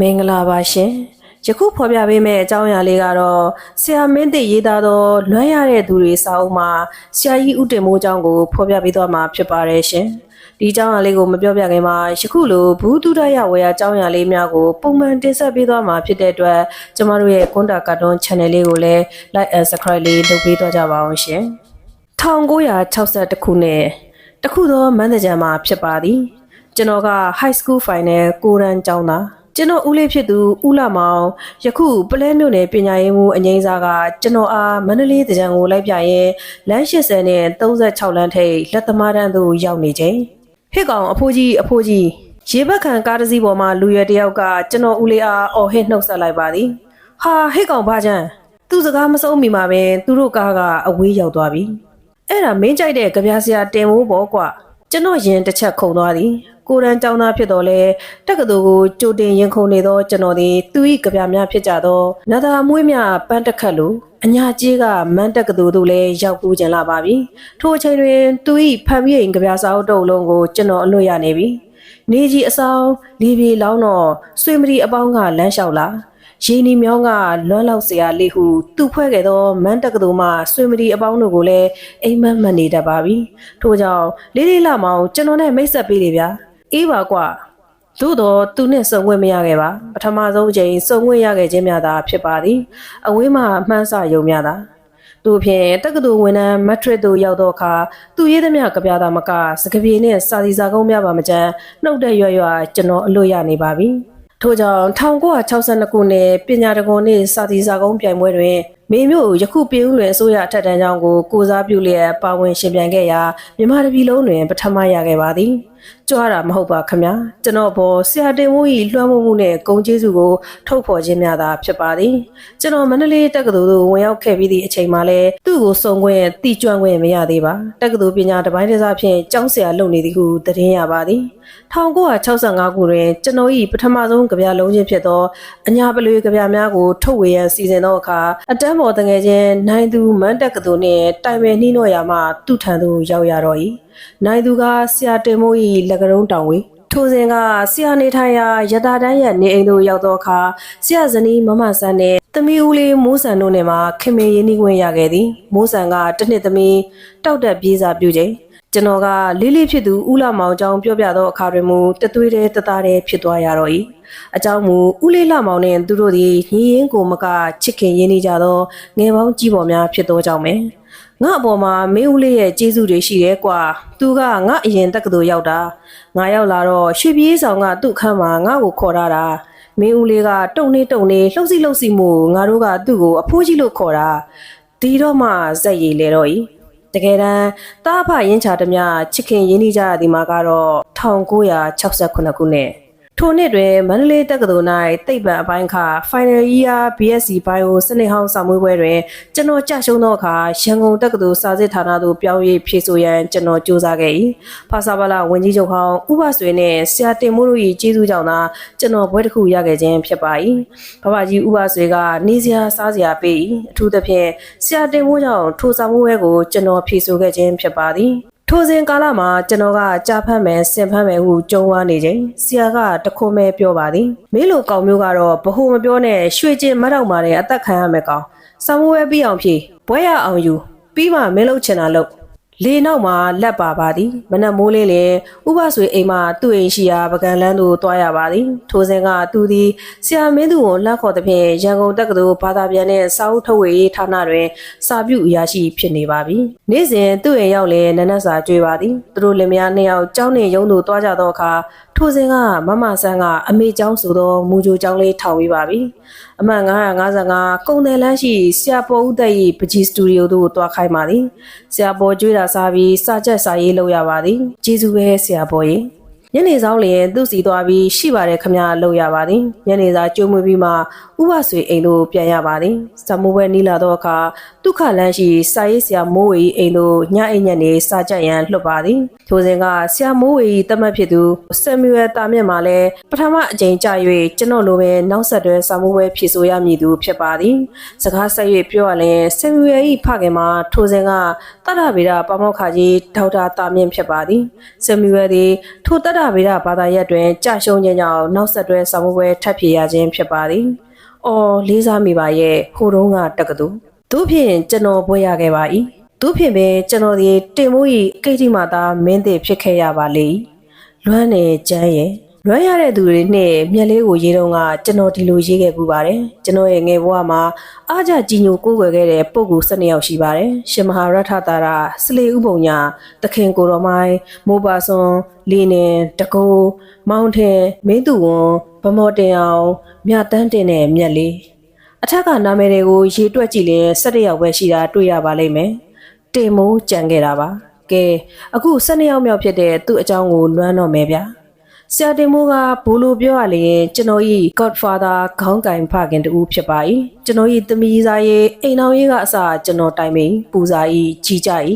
မင်္ဂလာပါရှင်ယခုဖော်ပြပေးမယ့်အကြောင်းအရာလေးကတော့ဆရာမင်းသိရေးသားသောလွမ်းရတဲ့သူတွေစာအုပ်မှာဆရာကြီးဦးတင်မိုးအကြောင်းကိုဖော်ပြပေးသွားမှာဖြစ်ပါတယ်ရှင်ဒီအကြောင်းအရာလေးကိုမပြောပြခင်မှာယခုလိုဘူးတုဒရဝေယအကြောင်းအရာလေးများကိုပုံမှန်တင်ဆက်ပေးသွားမှာဖြစ်တဲ့အတွက်ကျမတို့ရဲ့ကွန်တာကာတွန်း channel လေးကိုလည်း like and subscribe လေးလုပ်ပေးသွားကြပါအောင်ရှင်1962ခုနှစ်တခုသောမန်းတကြံမှာဖြစ်ပါသည်ကျွန်တော်က high school final ကိုရန်ကျောင်းသား ကျွန်တော်ဦးလေးဖြစ်သူဦးလာမောင်ယခုပလဲမြို့နယ်ပညာရေးမှူးအငိမ့်စားကကျွန်တော်အားမန္တလေးတကြံကိုလိုက်ပြရဲလမ်း80နဲ့36လမ်းထိပ်လက်သမားတန်းသို့ရောက်နေချိန်ဟစ်ကောင်အဖိုးကြီးအဖိုးကြီးရေဘက်ခံကားတစ်စီးပေါ်မှာလူရွယ်တစ်ယောက်ကကျွန်တော်ဦးလေးအားအော်ဟစ်နှုတ်ဆက်လိုက်ပါသည်ဟာဟစ်ကောင်ဘာချမ်းသူစကားမဆုံးမီမှာပဲသူတို့ကားကအဝေးရောက်သွားပြီအဲ့ဒါမင်းကြိုက်တဲ့ကြပြားစရာတင်မိုးပေါ့ကွာကျွန်တော်ရင်တစ်ချက်ခုန်သွားသည် ကိုရန်ကျောင်းသားဖြစ်တော်လဲတက္ကသိုလ်ကိုကြိုတင်ရင်ခုန်နေသောကျွန်တော်သည်သူ၏ကြပြများဖြစ်ကြသောနသာမွေးမြပန်းတက်ခတ်လိုအညာကြီးကမန်တက်ကတူတို့လည်းရောက်ပူးကြလာပါပြီ။ထိုအချိန်တွင်သူ၏ဖန်ပြိန်ကြပြစာအုပ်တုပ်လုံးကိုကျွန်တော်အလွတ်ရနေပြီ။နေကြီးအဆောင်လီပြေလောင်းတော့ဆွေမတီအပေါင်းကလမ်းလျှောက်လာ။ရင်းနီမြောင်းကလွမ်းလောက်စရာလေးဟုသူ့ဖွဲ့ခဲ့သောမန်တက်ကတူမှဆွေမတီအပေါင်းတို့ကိုလည်းအိမ်မက်မက်နေတတ်ပါပြီ။ထို့ကြောင့်လေးလေးလာမောင်ကျွန်တော်နဲ့မိတ်ဆက်ပေးလေဗျာ။ အေးပါကွာသို့တော့သူနဲ့စုံခွင့်မရခဲ့ပါပထမဆုံးအချိန်စုံခွင့်ရခဲ့ခြင်းများသာဖြစ်ပါသည်အဝေးမှမှန်းဆယုံများသာသူဖြင့်တက္ကသိုလ်ဝန်ထမ်းမက်ထရစ်သို့ရောက်သောအခါသူရေးသမျှကြပြတာမကစကပြေနှင့်စာစီစာကုန်းများပါမကြမ်းနှုတ်တဲ့ရွရွကျွန်တော်အလို့ရနေပါပြီထို့ကြောင့်1962ခုနှစ်ပညာတကွန်နှင့်စာတီစာကုန်းပြိုင်ပွဲတွင် မေမျိုးယခုပြည်ဦးလွင်အစိုးရအထက်တန်းကျောင်းကိုကိုစားပြုလျက်ပါဝင်ရှင်ပြိုင်ခဲ့ရာမြန်မာတပြည်လုံးတွင်ပထမရခဲ့ပါသည်ကြွားတာမဟုတ်ပါခမကျွန်တော်ဘောဆရာတင်မိုး၏လွှမ်းမိုးမှုနဲ့ဂုံကျေးဇူးကိုထုတ်ဖော်ခြင်းများသာဖြစ်ပါသည်ကျွန်တော်မန္တလေးတက္ကသိုလ်သို့ဝင်ရောက်ခဲ့ပြီးသည့်အချိန်မှာလည်းသူ့ကိုစုံခွင့်တိကျွမ်းခွင့်မရသေးပါတက္ကသိုလ်ပညာတစ်ပိုင်းတစ်စားဖြင့်ကျောင်းဆရာလုပ်နေသည်ဟုသတင်းရပါသည်1965ခုတွင်ကျွန်တော်၏ပထမဆုံးကြပြလုံးချင်းဖြစ်သောအညာပလွေကြပြများကိုထုတ်ဝေရန်စီစဉ်သောအခါအတန်းပေါ်တငယ်ချင်းနိုင်သူမန်းတက်ကသိုလ်နှင့်တိုင်ပင်နှီးနှော့ရာမှသူ့ထံသို့ရောက်ရတော့၏နိုင်သူကဆရာတင်မိုး၏လက်ကရုံးတောင်ဝေးထိုစဉ်ကဆရာနေထိုင်ရာရတာတန်းရဲ့နေအိမ်သို့ရောက်သောအခါဆရာဇနီးမမဆန်းနှင့်သမီးဦးလေးမိုးဆန်တို့နဲ့မှခင်မေရင်းနှီးခွင့်ရခဲ့သည်မိုးဆန်ကတစ်နှစ်သမီးတောက်တက်ပြေးစာပြုချိန် ကျွန်တော်ကလေးလေးဖြစ်သူဦးလာမောင်ကြောင့်ပြောပြသောအခါတွင်မူတသွေးတဲ့တသားတဲ့ဖြစ်သွားရတော့၏အကြောင်းမူဦးလေးလာမောင်နှင့်သူတို့သည်ညီရင်ကိုမကချစ်ခင်ရင်းနှီးကြသောငယ်ပေါင်းကြီးပေါ်များဖြစ်သောကြောင့်ပဲငါအပေါ်မှာမင်းဦးလေးရဲ့ကျေးဇူးတွေရှိတယ်ကွာသူကငါအရင်တက္ကသိုလ်ရောက်တာငါရောက်လာတော့ရွှေပြေးဆောင်ကသူ့ခန်းမှာငါ့ကိုခေါ်ထားတာမင်းဦးလေးကတုံနေတုံနေလှုပ်စီလှုပ်စီမှုငါတို့ကသူ့ကိုအဖိုးကြီးလို့ခေါ်တာဒီတော့မှဇက်ရည်လေတော့ဤ တကယ်တမ်းတားဖရင်းချတမျှချစ်ခင်ရင်းနှီးကြရသည်မှာကတော့1968ခုနှစ် ထိုနှစ်တွင်မန္တလေးတက္ကသိုလ်၌သိပ္ပံအပိုင်းခါ Final Year BSc Bio စနစ်ဟောင်းစာမွေးပွဲတွင်ကျွန်တော်ကြရှုံးသောအခါရန်ကုန်တက္ကသိုလ်စာစစ်ဌာနသို့ပြောင်း၍ဖြည့်ဆို့ရန်ကျွန်တော်ကြိုးစားခဲ့၏ဖာစာပါလာဝန်ကြီးချုပ်ဟောင်းဥပဆွေနှင့်ဆရာတင်မိုးတို့၏ကျေးဇူးကြောင့်သာကျွန်တော်ဘွဲတစ်ခုရခဲ့ခြင်းဖြစ်ပါ၏ဘဘကြီးဥပဆွေကနေစရာစားစရာပေး၏အထူးသဖြင့်ဆရာတင်မိုးကြောင့်ထိုစာမွေးပွဲကိုကျွန်တော်ဖြည့်ဆို့ခဲ့ခြင်းဖြစ်ပါသည် ထိုစဉ်ကာလမှာကျွန်တော်ကကြာဖတ်မယ်ဆင်ဖတ်မယ်ဟုကြုံဝါနေချိန်ဆရာကတခွန်းပဲပြောပါသည်မင်းလိုကောင်မျိုးကတော့ဘ ਹੁ မပြောနဲ့ရွှေကျင်မတ်တော့မာတဲ့အသက်ခံရမယ်ကောင်စမွေးပြီးအောင်ဖြေဘွဲရအောင်ယူပြီးမှမင်းလုပ်ချင်တာလုပ် လေနောက်မှာလက်ပါပါသည်မနက်မိုးလေးလင်ဥပဆွေအိမ်မှာသူ့အိမ်ရှိရာပကံလန်းသို့တွားရပါသည်ထိုစဉ်ကသူသည်ဆရာမင်းသူကိုလှခေါ်သဖြင့်ရန်ကုန်တက္ကသိုလ်ဘာသာပြန်တဲ့စာအုပ်ထုတ်ဝေရေးဌာနတွင်စာပြုအရာရှိဖြစ်နေပါပြီနေ့စဉ်သူ့အိမ်ရောက်လေနနက်စာကြွေပါသည်သူတို့လင်မယားနှစ်ယောက်ကျောင်းနှင့်ရုံးသို့တွားကြသောအခါထိုစဉ်ကမမဆန်းကအမေကျောင်းဆိုသောမူဂျိုကျောင်းလေးထောင်ပြီးပါပြီ အမှန်955ကုံတယ်လန်းရှိဆရာပေါ်ဦးသက်၏ပကြီးစတူဒီယိုသို့တွားခိုင်းပါသည်ဆရာပေါ်ကျွေးတာစားပြီးစာချက်စာရေးလုပ်ရပါသည်ကျေးဇူးပဲဆရာပေါ်ရေ ညနေဆောင်လျင်သူ့စီသွားပြီးရှိပါတယ်ခမရလောက်ရပါသည်ညနေစာကြိုးမွေးပြီးမှဥပဆွေအိမ်သို့ပြန်ရပါသည်ဇမူဘဲနီးလာသောအခါဒုက္ခလန်းရှိစာရေးဆရာမိုးဝေအိမ်သို့ညအိမ်ညက်နေစာကြက်ရန်လွှတ်ပါသည်ထိုစဉ်ကဆရာမိုးဝေတတ်မှတ်ဖြစ်သူဆမ်မြူအယ်တာမြင့်မှာလည်းပထမအကြိမ်ကြာ၍ကျွန်တော်လိုပဲနောက်ဆက်တွဲစာမိုးဘဲဖြည့်ဆို့ရမည်သူဖြစ်ပါသည်စကားဆက်၍ပြောရရင်ဆမ်မြူအယ်၏ဖခင်မှာထိုစဉ်ကတတဗေဒပါမောက္ခကြီးဒေါက်တာတာမြင့်ဖြစ်ပါသည်ဆမ်မြူအယ်သည်ထိုတတတဗေဒဘာသာရပ်တွင်ကြာရှုံးခြင်းကြောင့်နောက်ဆက်တွဲဆောင်ပွဲထပ်ဖြေရခြင်းဖြစ်ပါသည်။အော်လေးစားမိပါရဲ့ဟိုတုန်းကတက္ကသိုလ်တို့ဖြင့်ကျွန်တော်ပွဲရခဲ့ပါ၏တို့ဖြင့်ပဲကျွန်တော်ဒီတင်မိုး၏ကိတိမာသာမင်းသည်ဖြစ်ခဲ့ရပါလေ။လွမ်းနေကျန်းရဲ့ လွမ်းရတဲ့သူတွေနဲ့မျက်လေးကိုရေးတော့ကကျွန်တော်ဒီလိုရေးခဲ့ပူပါတယ်ကျွန်တော်ရဲ့ငယ်ဘဝမှာအားကြကြီးညိုကိုးကွယ်ခဲ့တဲ့ပုံကူ၁၂ယောက်ရှိပါတယ်ရှင်မဟာရထတာရစလေဥပုံညာတခင်ကိုတော်မိုင်းမိုးပါစွန်လီနင်တကိုးမောင်ထင်မင်းသူဝန်ဗမော်တင်အောင်မြတန်းတင်တဲ့မျက်လေးအထက်ကနာမည်တွေကိုရေးတွက်ကြည့်ရင်၁၁ယောက်ပဲရှိတာတွေ့ရပါလိမ့်မယ်တင်မိုးကြံခဲ့တာပါကဲအခု၁၂ယောက်မြောက်ဖြစ်တဲ့သူ့အကြောင်းကိုလွမ်းတော့မယ်ဗျာ ဆရာတင်မိုးကဘိုးလိုပြောရလေကျွန်တော်ဤ Godfather ခေါင်းကင်ဖခင်တူဖြစ်ပါ၏ကျွန်တော်ဤသမီးစားရေးအိမ်တော်ရေးကအစကျွန်တော်တိုင်ပင်ပူဇာ၏ကြီးကြ၏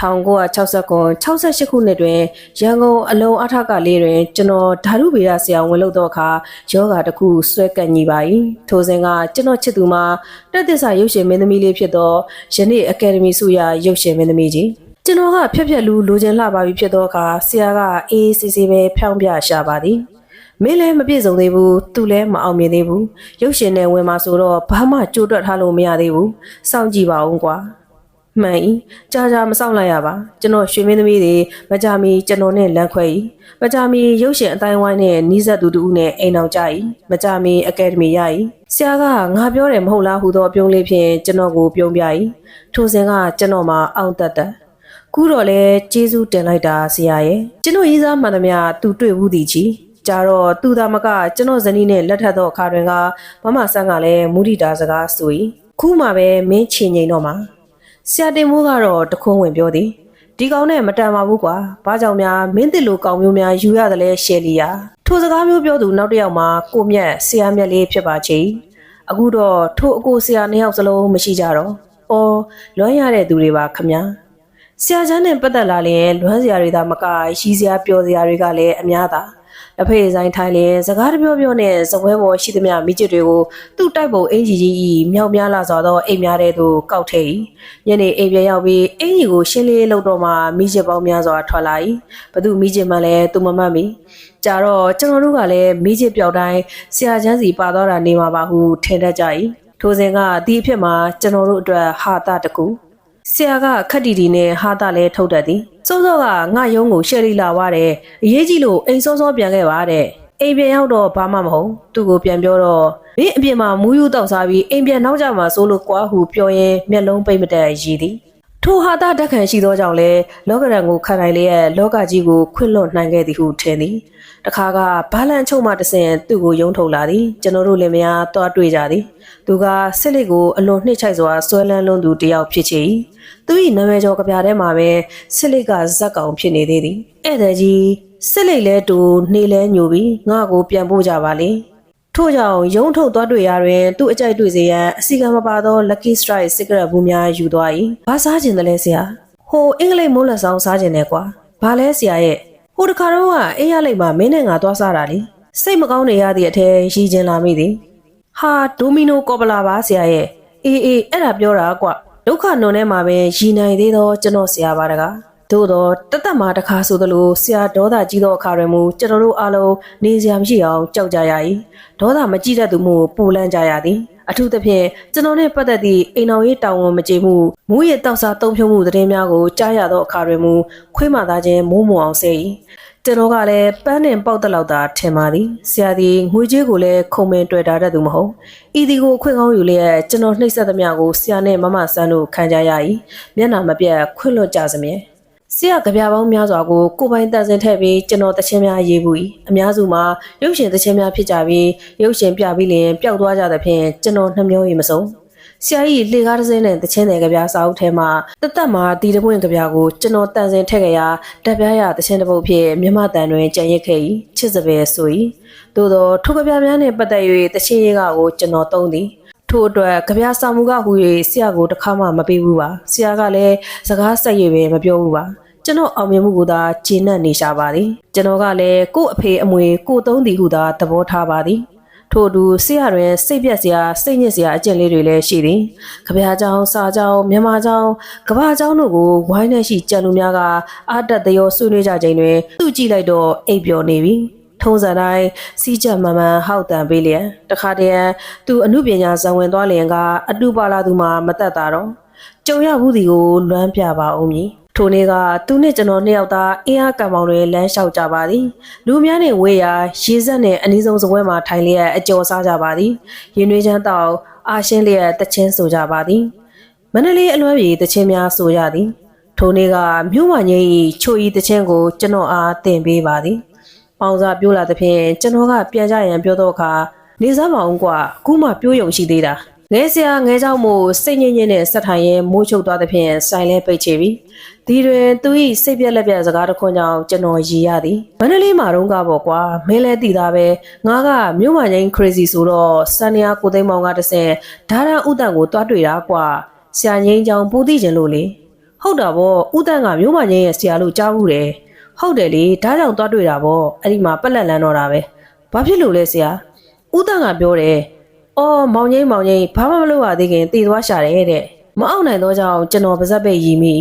1969 68ခုနှစ်တွင်ရန်ကုန်အလုံးအထကလေးတွင်ကျွန်တော်ဓာတုဗေဒဆရာဝင်လုပ်သောအခါယောဂတစ်ခုဆွဲကပ်ညီပါ၏ထိုစဉ်ကကျွန်တော်ချစ်သူမှာတက်သစ္စာရုပ်ရှင်မင်းသမီးလေးဖြစ်သောယနေ့အကယ်ဒမီဆုရရုပ်ရှင်မင်းသမီးကြီး ကျွန်တော်ကဖြက်ဖြက်လူလိုချင်လှပါပြီဖြစ်သောအခါဆရာကအေးစီစီပဲဖြောင်းပြရှာပါသည်မင်းလည်းမပြည့်စုံသေးဘူးသူလည်းမအောင်မြင်သေးဘူးရုပ်ရှင်နဲ့ဝင်มาဆိုတော့ဘာမှကြိုးတွက်ထားလို့မရသေးဘူးစောင့်ကြည့်ပါဦးကွာမှန်ဤကြာကြာမဆောင်လိုက်ရပါကျွန်တော်ရွှေမင်းသမီးတွေမကြမီကျွန်တော်နဲ့လမ်းခွဲဤမကြမီရုပ်ရှင်အတိုင်းဝိုင်းနဲ့နီးစပ်သူတူဦးနဲ့အိမ်အောင်ကြဤမကြမီအကယ်ဒမီရဤဆရာကငါပြောတယ်မဟုတ်လားဟူသောအပြုံးလေးဖြင့်ကျွန်တော်ကိုပြုံးပြဤထိုစဉ်ကကျွန်တော်မှာအောင်တက်တက် ကူတော့လဲကျေးဇူးတင်လိုက်တာဆရာရဲ့ကျွန်တော်ရေးစားမှန်သမျှသူတွေ့ဘူးသည်ကြီးကြတော့သူသာမကကျွန်တော်ဇနီးနဲ့လက်ထပ်သောအခါတွင်ကမမဆန်းကလည်းမူရိတာစကားဆို၏ခုမှပဲမင်းချင်ငိန်တော့မှာဆရာတင်မိုးကတော့တခွန်းဝင်ပြောသည်ဒီကောင်နဲ့မတန်ပါဘူးကွာဘာကြောင့်များမင်းတစ်လိုကောင်မျိုးများယူရတယ်လဲရှယ်လီယာထိုစကားမျိုးပြောသူနောက်တစ်ယောက်မှာကိုမြတ်ဆရာမြတ်လေးဖြစ်ပါချေအခုတော့ထိုအကိုဆရာနှစ်ယောက်စလုံးမရှိကြတော့အော်လွမ်းရတဲ့သူတွေပါခမညာ ဆရာချမ်းနဲ့ပတ်သက်လာရင်လွမ်းစရာတွေသာမကရီးစရာပျော်စရာတွေကလည်းအများသာလက်ဖေးဆိုင်ထိုင်လင်စကားတပြောပြောနဲ့ဇပွဲပေါ်ရှိသမျှမိကျစ်တွေကိုသူ့တိုက်ပုံအင်ဂျီကြီးဤမြောက်များလာစွာသောအိမ်များတဲ့သို့ကောက်ထည့်၏ညနေအိမ်ပြန်ရောက်ပြီးအင်ဂျီကိုရှင်းလေးလုပ်တော့မှမိကျစ်ပေါင်းများစွာထွက်လာ၏ဘသူမိကျစ်မှလည်းသူမမှတ်မိကြတော့ကျွန်တော်တို့ကလည်းမိကျစ်ပြောက်တိုင်းဆရာချမ်းစီပါသွားတာနေမှာပါဟုထင်တတ်ကြ၏ထိုစဉ်ကဒီအဖြစ်မှာကျွန်တော်တို့အတွက်ဟာတာတကူ ဆရာကခက်တီတီနဲ့ဟာတာလဲထုတ်တတ်သည်စောစောကငါယုံကိုရှယ်ရီလာွားတယ်အရေးကြီးလို့အိမ်စောစောပြန်ခဲ့ပါတဲ့အိမ်ပြန်ရောက်တော့ဘာမှမဟုတ်သူ့ကိုပြန်ပြောတော့မင်းအပြင်မှာမူးယူတောက်စားပြီးအိမ်ပြန်နောက်ကြမှာစိုးလို့ကွာဟုပြောရင်မျက်လုံးပိတ်မတက်ရည်သည် ထိုဟာတာတက်ခံရှိသောကြောင့်လဲလောကရန်ကိုခံနိုင်လျက်လောကကြီးကိုခွင့်လွတ်နိုင်ခဲ့သည်ဟုထင်သည်တခါကဘာလန်ချုပ်မှတဆင်သူ့ကိုယုံထုတ်လာသည်ကျွန်တော်တို့လည်းမယားတွားတွေ့ကြသည်သူကစစ်လက်ကိုအလွန်နှိမ့်ချိုက်စွာဆွဲလန်းလွန်းသူတယောက်ဖြစ်ချေ၏သူ၏နာမည်ကျော်ကပြထဲမှာပဲစစ်လက်ကဇက်ကောင်ဖြစ်နေသေးသည်ဧည့်သည်ကြီးစစ်လက်လဲတူနေလဲညိုပြီးငါ့ကိုပြန်ပို့ကြပါလေ ထို့ကြောင့်ရုံးထုတ်သွားတွေ့ရတွင်သူ့အကြိုက်တွေ့စေရန်အစီကံမပါသော Lucky Strike စစ်ကရက်ဘူးများယူသွား၏ဘာစားခြင်းတလဲဆရာဟိုအင်္ဂလိပ်မိုးလက်ဆောင်စားခြင်းနဲ့ကွာဘာလဲဆရာရဲ့ဟိုတခါတော့ကအေးရလိုက်မှမင်းနဲ့ငါသွားစားတာလေစိတ်မကောင်းနေရသည့်အထဲရီခြင်းလာမိသည်ဟာဒိုမီနိုကော်ပလာပါဆရာရဲ့အေးအေးအဲ့ဒါပြောတာကွဒုက္ခနုံထဲမှာပဲရည်နိုင်သေးသောကျွန်တော်ဆရာပါတကား သို့တော့တသက်မှာတစ်ခါဆိုသလိုဆရာဒေါသကြီးသောအခါတွင်မူကျွန်တော်တို့အားလုံးနေစရာမရှိအောင်ကြောက်ကြရ၏ဒေါသမကြည့်တတ်သူမှုပူလန့်ကြရသည်အထူးသဖြင့်ကျွန်တော်နဲ့ပတ်သက်သည့်အိမ်တော်ရေးတာဝန်မကျေမှုမူရတောက်စားတုံ့ဖြုံမှုသတင်းများကိုကြားရသောအခါတွင်မူခွေးမှသားခြင်းမိုးမွန်အောင်စေ၏ကျွန်တော်ကလည်းပန်းနဲ့ပေါက်တက်လောက်သာထင်ပါသည်ဆရာသည်ငွေကြေးကိုလည်းခုံမင်တွေ့တာတတ်သူမဟုတ်ဤဒီကိုခွင့်ကောင်းယူလျက်ကျွန်တော်နှိပ်စက်သမျှကိုဆရာနဲ့မမဆန်းတို့ခံကြရ၏မျက်နှာမပြတ်ခွင့်လွတ်ကြစမြဲ ဆရာကြပြပေါင်းများစွာကိုကိုပိုင်တန်ဆင်ထည့်ပြီးကျွန်တော်တခြင်းများရေးပူ၏အများစုမှာရုပ်ရှင်တခြင်းများဖြစ်ကြပြီးရုပ်ရှင်ပြပြီးလင်ပျောက်သွားကြသဖြင့်ကျွန်တော်နှမျောရည်မစုံဆရာကြီးလေကားတစ်စင်းနဲ့တချင်းတဲ့ကြပြစာအုပ်ထဲမှာတသက်မှာတီတပွင့်ကြပြကိုကျွန်တော်တန်ဆင်ထည့်ကြရတက်ပြားရတချင်းတစ်ပုတ်ဖြစ်မြမတန်တွင်ကြံရစ်ခဲ့၏ချစ်စပယ်ဆို၏သို့သောထိုကြပြများနှင့်ပတ်သက်၍တချင်းရေးကကိုကျွန်တော်သုံးသည် ထို့အတွက်ကြပြစာမှုကဟူ၍ဆရာကိုတစ်ခါမှမပေးဘူးပါဆရာကလည်းစကားဆက်၍ပဲမပြောဘူးပါကျွန်တော်အောင်မြင်မှုကိုသာဂျင်းနဲ့နေရှာပါသည်ကျွန်တော်ကလည်းကို့အဖေအမွေကိုသုံးသည်ဟုသာသဘောထားပါသည်ထို့အတူဆရာတွင်စိတ်ပြက်စရာစိတ်ညစ်စရာအကျင့်လေးတွေလည်းရှိသည်။ကြပြားကြောင်စာကြောင်မြန်မာကြောင်ကဘာကြောင်တို့ကိုဝိုင်းနေရှိကြံလူများကအာတတ်တရောဆွေးနွေးကြချိန်တွင်သူ့ကြည့်လိုက်တော့အိပ်ပျော်နေပြီ။ ထုံးစံတိုင်းစီးကြမှန်မှန်ဟောက်တန်ပေးလျက်တခါတည်းသူအမှုပညာဇံဝင်သွားလျင်ကအတူပါလာသူမှမတက်တာတော့ကြုံရဘူးဒီကိုလွမ်းပြပါအောင်မည်ထိုနေ့ကသူနဲ့ကျွန်တော်နှစ်ယောက်သားအင်းအားကံပေါင်းတွေလမ်းလျှောက်ကြပါသည်လူများနဲ့ဝေးရာရေစက်နဲ့အနည်းဆုံးစပွဲမှာထိုင်လျက်အကျော်စားကြပါသည်ရင်နွေးချမ်းတောက်အာရှင်းလျက်တချင်းဆိုကြပါသည်မန္တလေးအလွမ်းပြေတချင်းများဆိုကြသည်ထိုနေ့ကမြို့မငိမ့်ဤချိုဤတချင်းကိုကျွန်တော်အားတင်ပေးပါသည် ပေါင်စားပြိုးလာသဖြင့်ကျွန်တော်ကပြန်ကြရန်ပြောတော့အခါနေစားမအောင်ကွာအခုမှပြိုးယုံရှိသေးတာငဲဆရာငဲเจ้าမို့စိတ်ညစ်ညစ်နဲ့ဆက်ထိုင်ရင်မိုးချုပ်သွားသဖြင့်ဆိုင်လဲပိတ်ချပြီဒီတွင်သူ၏စိတ်ပြက်လက်ပြက်စကားတစ်ခွန်းကြောင့်ကျွန်တော်ရည်ရသည်မန္တလေးမှာတော့ကပေါ့ကွာမင်းလဲတည်တာပဲငါကမြို့မငိန် crazy ဆိုတော့စန်နီယာကိုသိန်းမောင်ကတဆင်ဒါရန်ဥတန်ကိုတွားတွေ့တာကွာဆရာငိန်ကြောင်ပူသိကျင်လို့လေဟုတ်တာဗောဥတန်ကမြို့မငိန်ရဲ့ဆရာလို့ကြားဘူးတယ် ဟုတ်တယ်လေဒါကြောင့်သွားတွေ့တာပေါ့အဲ့ဒီမှာပက်လက်လန်းတော့တာပဲဘာဖြစ်လို့လဲဆရာဦးတန်ကပြောတယ်အော်မောင်ကြီးမောင်ကြီးဘာမှမလုပ်ရသေးခင်တည်သွားရှာတယ်တဲ့မအောင်နိုင်တော့ကြောင့်ကျွန်တော်ပါဇက်ပဲရီမိ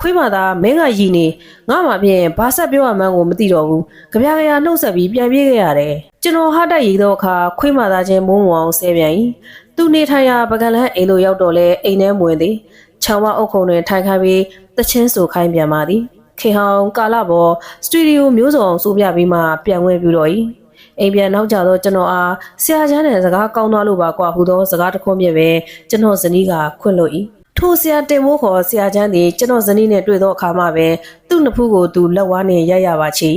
ခွေးမသားမင်းကရီနေငါမှဖြင့်ဘာဆက်ပြောရမှန်းကိုမသိတော့ဘူးကြပြားကြနှုတ်ဆက်ပြီးပြန်ပြေးခဲ့ရတယ်ကျွန်တော်ဟာတက်ရီတော့အခါခွေးမသားချင်းမုံဝအောင်ဆဲပြန်ဤသူနေထိုင်ရာပကံလန်းအိမ်လိုရောက်တော့လဲအိမ်ထဲမဝင်သည်ခြံဝအုပ်ခုံတွင်ထိုင်ခိုင်းပြီးတချင်းဆိုခိုင်းပြန်ပါသည် ခေဟောင်ကာလပေါ်စတူဒီယိုမျိုးစုံအောင်စိုးပြပြီးမှပြန်ဝင်ပြတော့၏အိမ်ပြန်နောက်ကြတော့ကျွန်တော်အားဆရာချမ်းတဲ့စကားကောင်းသွားလို့ပါကွာဟူသောစကားတစ်ခွန်းပြပဲကျွန်တော်ဇနီးကခွင့်လို့၏ထိုဆရာတင်မိုးခေါ်ဆရာချမ်းသည်ကျွန်တော်ဇနီးနဲ့တွေ့သောအခါမှပဲသူ့နှစ်ဖူးကိုသူလက်ဝါးနဲ့ရိုက်ရပါချီ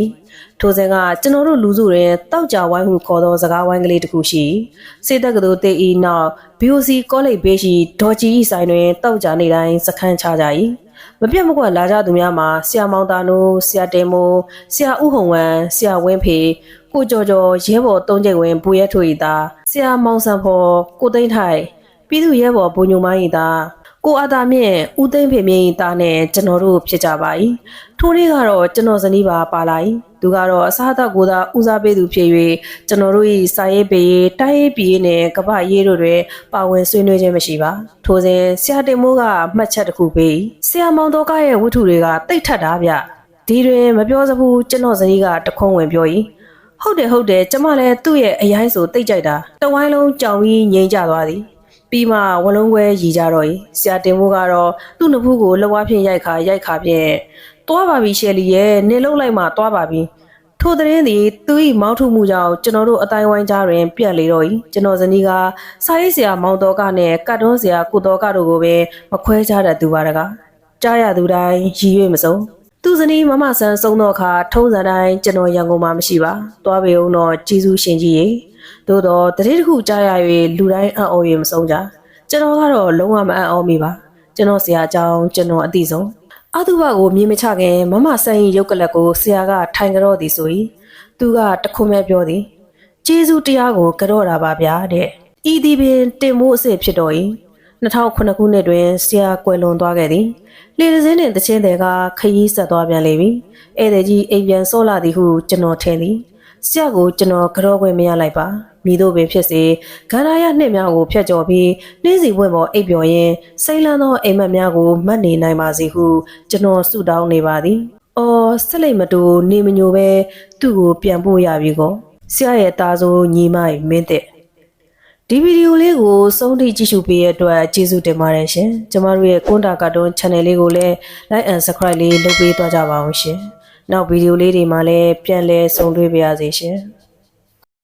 ထိုစဉ်ကကျွန်တော်တို့လူစုတွင်တောက်ကြဝိုင်းဟုခေါ်သောစကားဝိုင်းကလေးတစ်ခုရှိစေတက်ကတူတေဤနောက် BOC ကောလိပ်ဘေးရှိဒေါ်ကြီးဤဆိုင်တွင်တောက်ကြနေတိုင်းစခန်းချကြ၏ မပြတ်မကွက်လာကြသူများမှာဆရာမောင်တာနိုးဆရာတင်မိုးဆရာဥဟုံဝမ်ဆရာဝင်းဖေကိုကျော်ကျော်ရဲဘော်သုံးကျိတ်ဝင်ဘူရဲထွေဤသားဆရာမောင်ဆန်ဖော်ကိုသိန်းထိုင်ပြည်သူရဲဘော်ဘုံညုံမိုင်းဤသားကိုအာသာမြင့်ဦးသိန်းဖေမြင့်ဤသားနဲ့ကျွန်တော်တို့ဖြစ်ကြပါ၏ထိုနေ့ကတော့ကျွန်တော်ဇနီးပါပါလာ၏ သူကတော့အစားအသောက်ကိုသာဦးစားပေးသူဖြစ်၍ကျွန်တော်တို့၏စာရေးပေရေးတိုင်းရေးပြည်ရေးနဲ့ကပ္ပရေးတို့တွင်ပါဝင်ဆွေးနွေးခြင်းမရှိပါထိုစဉ်ဆရာတင်မိုးကမှတ်ချက်တစ်ခုပေးဆရာမောင်တော်ကရဲ့ဝတ္ထုတွေကတိတ်ထက်တာဗျဒီတွင်မပြောစဘူးကျွန်တော်ဇနီးကတခွန်းဝင်ပြော၏ဟုတ်တယ်ဟုတ်တယ်ကျမလည်းသူ့ရဲ့အရိုင်းဆိုတိတ်ကြိုက်တာတဝိုင်းလုံးကြောင်ပြီးငြိမ်ကြသွားသည်ပြီးမှဝလုံးခွဲရည်ကြတော့၏ဆရာတင်မိုးကတော့သူ့နှစ်ဖူးကိုလက်ဝါးဖြင့်ရိုက်ခါရိုက်ခါဖြင့် တွားပါပြီရှယ်လီရဲ့နေလုံးလိုက်မှတွားပါပြီထိုသတင်းသည်သူ၏မောင်းထုတ်မှုကြောင့်ကျွန်တော်တို့အတိုင်းဝိုင်းကြားတွင် ပြက်လေတော့၏ကျွန်တော်ဇနီးကစာရေးဆရာမောင်တော်ကနဲ့ကတ်တွန်းဆရာကုတော်ကတို့ကိုပဲမခွဲခြားတတ်သူပါတကားကြားရသူတိုင်းရည်ရွေ့မစုံသူဇနီးမမဆန်းဆုံးတော့အခါထုံးစံတိုင်းကျွန်တော်ရန်ကုန်မှာမရှိပါသွားပေအောင်တော့ကျေးဇူးရှင်ကြီးရေသို့တော့တတိတစ်ခုကြားရ၍လူတိုင်းအံ့ဩ၍မဆုံးကြကျွန်တော်ကတော့လုံးဝမအံ့ဩမိပါကျွန်တော်ဆရာအကြောင်းကျွန်တော်အသိဆုံး အတုဘကိုမြင်မချခင်မမဆန်းရင်ရုပ်ကလပ်ကိုဆရာကထိုင်ကြတော့သည်ဆို၏သူကတခွန်းပဲပြောသည်ကျေးဇူးတရားကိုကြော့တာပါဗျာတဲ့ဤသည်ပင်တင်မိုးအစ်စ်ဖြစ်တော်၏2009ခုနှစ်တွင်ဆရာကွယ်လွန်သွားခဲ့သည်လေတစင်းနှင့်တချင်းတွေကခရီးဆက်သွားပြန်လေပြီဧည့်သည်ကြီးအိမ်ပြန်ဆော့လာသည်ဟုကျွန်တော်ထင်သည်ဆရာကိုကျွန်တော်ကြော့ခွင့်မရလိုက်ပါ မိတို့ပင်ဖြစ်စေဂန္ဓာရနှစ်များကိုဖျက်ကျော်ပြီးနှင်းစီပွင့်ပေါ်အိပ်ပျော်ရင်းစိတ်လန်းသောအိမ်မက်များကိုမှတ်နေနိုင်ပါစေဟုကျွန်တော်ဆုတောင်းနေပါသည်။အော်ဆက်လိုက်မတူနေမညိုပဲသူ့ကိုပြန်ပို့ရပြီကော။ဆရာရဲ့ตาဆိုညီမမင်းတဲ့ဒီဗီဒီယိုလေးကိုစုံထိကြည့်ရှုပေးရတဲ့အတွက်ကျေးဇူးတင်ပါတယ်ရှင်။ကျမတို့ရဲ့ကွန်တာကာတွန်း channel လေးကိုလည်း like and subscribe လေးလုပ်ပေးသွားကြပါအောင်ရှင်။နောက်ဗီဒီယိုလေးတွေမှာလည်းပြန်လည်ဆုံတွေ့ပါရစေရှင်။